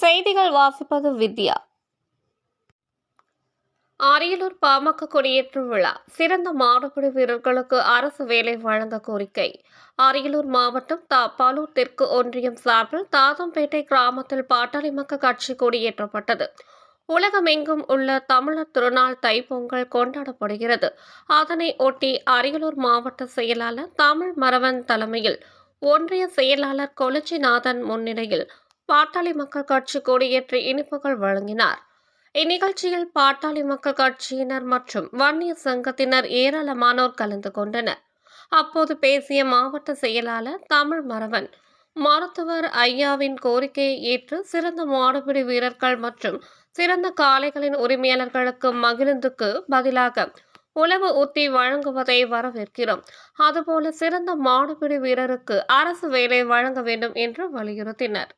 செய்திகள் வாசிப்பது வித்யா. அரியலூர் பாமக கொடியேற்று விழா சிறந்த மாடுபிடி வீரர்களுக்கு அரசு வேலை வழங்க கோரிக்கை. அரியலூர் மாவட்டம் தா பாலூர் தெற்கு ஒன்றியம் சார்பில் தாதம்பேட்டை கிராமத்தில் பாட்டாளி மக்கள் கட்சி கொடியேற்றப்பட்டது. உலகமெங்கும் உள்ள தமிழர் திருநாள் தைப்பொங்கல் கொண்டாடப்படுகிறது. அதனை ஒட்டி அரியலூர் மாவட்ட செயலாளர் தமிழ் மரவன் தலைமையில் ஒன்றிய செயலாளர் கொளச்சிநாதன் முன்னிலையில் பாட்டாளி மக்கள் கட்சி கொடியேற்றி இனிப்புகள் வழங்கினார். இந்நிகழ்ச்சியில் பாட்டாளி மக்கள் கட்சியினர் மற்றும் வன்னிய சங்கத்தினர் ஏராளமானோர் கலந்து கொண்டனர். அப்போது பேசிய மாவட்ட செயலாளர் தமிழ் மரவன் மருத்துவர் ஐயாவின் கோரிக்கையை ஏற்று சிறந்த மாடுபிடி வீரர்கள் மற்றும் சிறந்த காளைகளின் உரிமையாளர்களுக்கு மகிழுந்துக்கு பதிலாக உழவு உத்தி வழங்குவதை வரவேற்கிறோம். அதுபோல சிறந்த மாடுபிடி வீரருக்கு அரசு வேலை வழங்க வேண்டும் என்று வலியுறுத்தினர்.